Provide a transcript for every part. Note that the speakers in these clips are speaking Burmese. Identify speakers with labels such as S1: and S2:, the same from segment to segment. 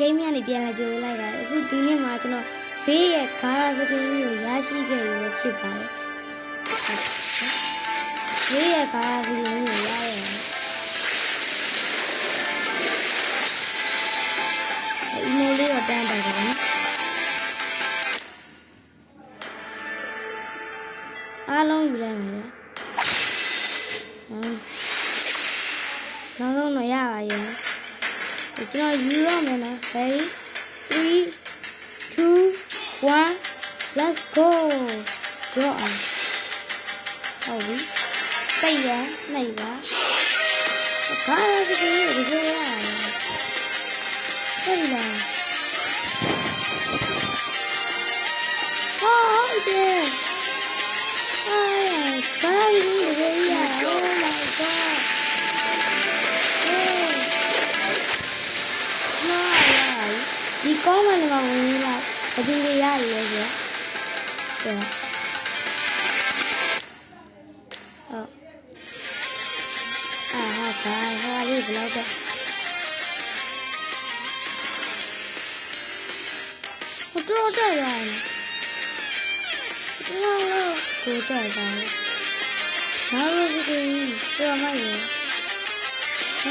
S1: ဂိမ်းမြကနေပြန်လာကြိုးလိုက်တာအခုဒီနေ့မှာကျွန်တော်ဖေးရဲ့ဂါရာစကင်းကိုရရှိခဲ့ရဖြစ်ပါတယ်ဖေးရဲ့ဂါရာစကင်းကိုရရတယ်အီမိုလေးတော့တန်းတယ်ကောနော်အားလုံးယူလိုက်မယ်ဗျနောက်ဆုံးတော့ရပါရဲ့ ကျွန်တော်ယူရမယ်နော် ready 3 2 1 let's go draw on ဟုတ်ပြီပိတ်ရနှိပ်ပါခါရဒီကိုဒီကိုရ ဒီကောင်းမှလည်းမဝင်လာအပြင်ကြီးရရည်ရဲ့ဆိုတော့ဟုတ်အာဟာဘာဟာလေးဘလောက်တော့我知道这样，那那不这样，然后这个这个嘛也，哎，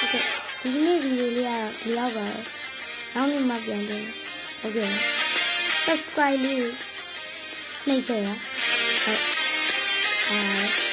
S1: 这个这个没比例啊，比较高。 နောက်နေ့မှပြန်တင်ဟုတ်ကဲ့ subscribe လေးနှိပ်ခဲ့ပါဟုတ်အာ